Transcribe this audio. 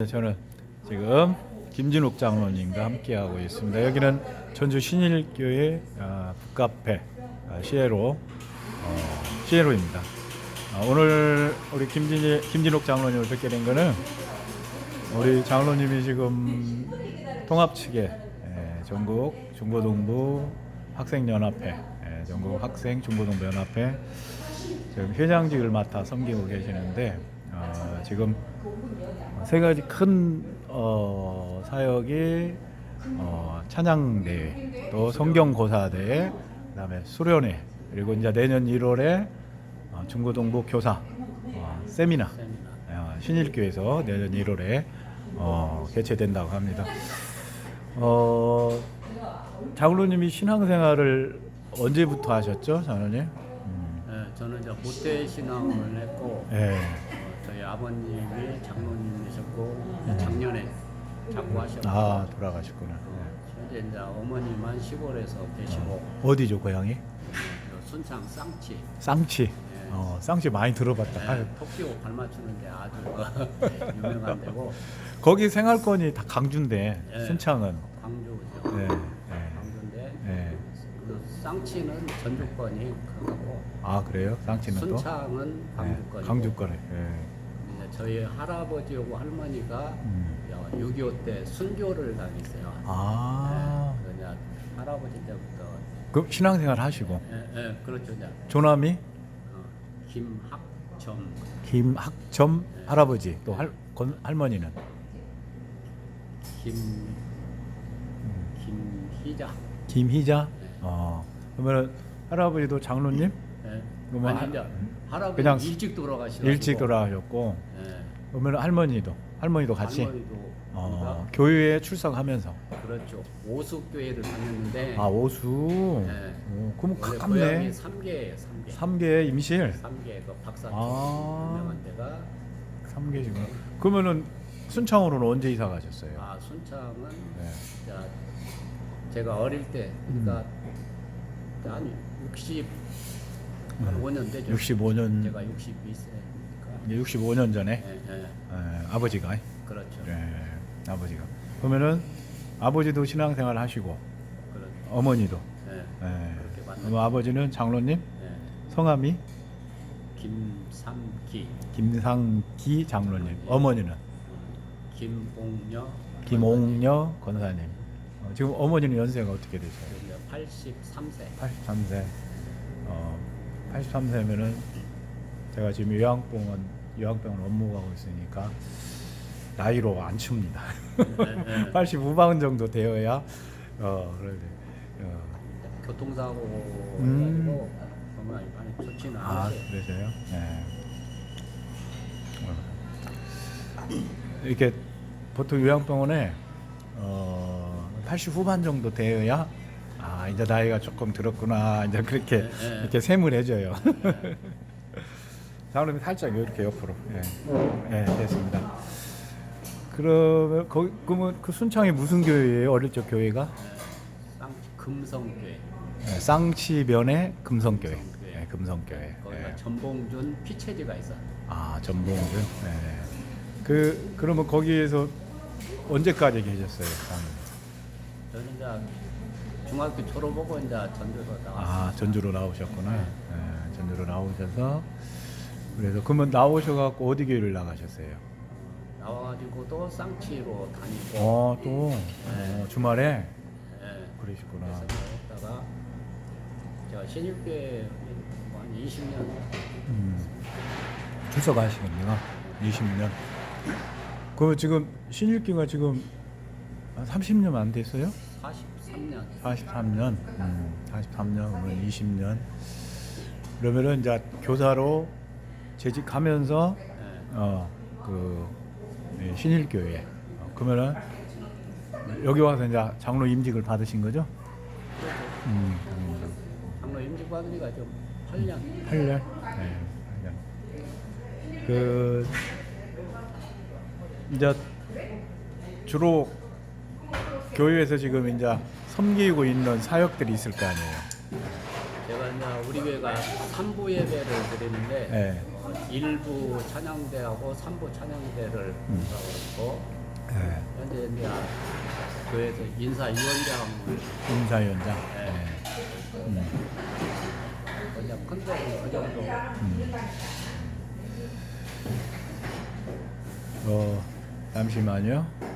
네, 저는 지금 김진욱 장로님과 함께하고 있습니다. 여기는 전주 신일교회 아, 북카페 아, 시에로 어, 시에로입니다. 아, 오늘 우리 김진 김진욱 장로님을 뵙게 된 거는 우리 장로님이 지금 통합 측에 에, 전국 중고등부 학생연합회 에, 전국 학생 중고등부 연합회 지금 회장직을 맡아 섬기고 계시는데 어, 지금 세 가지 큰 어, 사역이 어, 찬양 대회, 또 성경 고사 대회, 그다음에 수련회, 그리고 이제 내년 1월에 어, 중고등부 교사 어, 세미나 어, 신일교에서 내년 1월에 어, 개최된다고 합니다. 어, 장로님이 신앙생활을 언제부터 하셨죠, 장로님? 음, 네, 저는 이제 모태 신앙을 했고 예. 어, 아버님이 장로님이셨고 작년에 자고하셨고 아 돌아가셨구나. 현재 이제 어머니만 시골에서 계시고 어디죠, 고향이? 그 순창 쌍치 쌍치. 어, 쌍치 많이 들어봤다. 아유, 네, 토끼오 발 맞추는데 아주 유명한 데고 거기 생활권이 다 강주인데 예. 순창은. 광주죠. 네. 네. 광주인데 네. 그 쌍치는 전주권이 강하고 아 그래요? 쌍치는 또. 순창은 네, 광주권이고 강주권에. 예. 저희 할아버지하고 할머니가 음. 6.25때 순교를 당했어요. 아. 네, 그냥 할아버지 때부터 그 신앙생활 하시고 예, 예, 그렇죠. 이제 조남이 어, 김학점 김학점 할아버지 또 할, 건, 할머니는 김 김희자 김희자. 네. 어. 그러면 할아버지도 장로님 예. 그러면 아니 이제 하- 할아버지 그냥 일찍 돌아가시고 일찍 돌아가셨고 예. 그러면 할머니도 할머니도 같이 할머니도 어, 우리가 교회에 출석하면서 그렇죠. 오숙 교회를 다녔는데 아 오수. 네. 오, 그럼 원래 가깝네. 고향이 삼계예요. 삼계. 삼계 임실. 삼계 그 박사 아. 유명한 데가 삼계시구나. 그러면은 순창으로는 언제 이사 가셨어요? 아 순창은 네. 자, 제가 어릴 때 그러니까 한 60, 한 5년 되죠. 65년 제가 62세니까. 이제 65년 전에 예, 예, 에, 아버지가 그렇죠. 예, 아버지가 그러면은 아버지도 신앙생활 하시고 그렇죠. 어머니도 예, 예. 그렇게 만났- 그럼 아버지는 장로님 예. 성함이 김삼기, 김상기 장로님 어머니는 김옥녀, 김옥녀 권사님 어, 지금 어머니는 연세가 어떻게 되세요? 83세. 83세. 어, 83세면은 제가 지금 요양병원 요양병원 업무 가고 있으니까 나이로 안 춥니다. 80 후반 정도 되어야 어 그래. 어. 교통사고 음. 해가지고 정말 많이 좋지는 아 않아요. 그러세요? 네. 어. 이렇게 보통 요양병원에 어, 80 후반 정도 되어야 아 이제 나이가 조금 들었구나 이제 그렇게 네, 네. 이렇게 셈을 해줘요. 자 그러면 살짝 이렇게 옆으로 예, 예 됐습니다. 그러면 거기 그러면 그 순창이 무슨 교회예요? 어릴 적 교회가 쌍 금성교회. 예, 쌍치변의 금성교회. 금성교회. 예, 금성교회. 거기가 예. 전봉준 피체지가 있어. 아 전봉준. 네. 그 그러면 거기에서 언제까지 계셨어요? 저는 이제 중학교 졸업하고 이제 전주로 나왔어요. 아 전주로 나오셨구나. 네, 전주로 나오셔서 그래서 그러면 나오셔갖고 어디 교회를 나가셨어요? 나와가지고 또 쌍치로 다니고. 어또 어, 주말에 예. 그러시구나. 그래서 나왔다가 제가 신입교회 뭐한 20년 음, 출석하시겠네요. 20년. 그럼 지금 신일기가 지금 한 30년 안 됐어요? 43년 43년, 음, 43년, 오늘 20년. 그러면은 이제 교사로 재직하면서 예. 어그 신일교회. 어, 그러면은 여기 와서 이제 장로 임직을 받으신 거죠? 음, 음, 장로 임직 받으니까 좀 8년 8년. 네, 8년. 그 이제 주로 교회에서 지금 이제 섬기고 있는 사역들이 있을 거 아니에요. 제가 이제 우리 교회가 삼부 예배를 드리는데 네. 일부 찬양대하고 삼부 찬양대를 음. 하고 있고 예. 현재 이제 교회에서 인사위원장 인사위원장. 네. 예. 음. 그냥 큰 데는 그 정도 어, 잠시만요.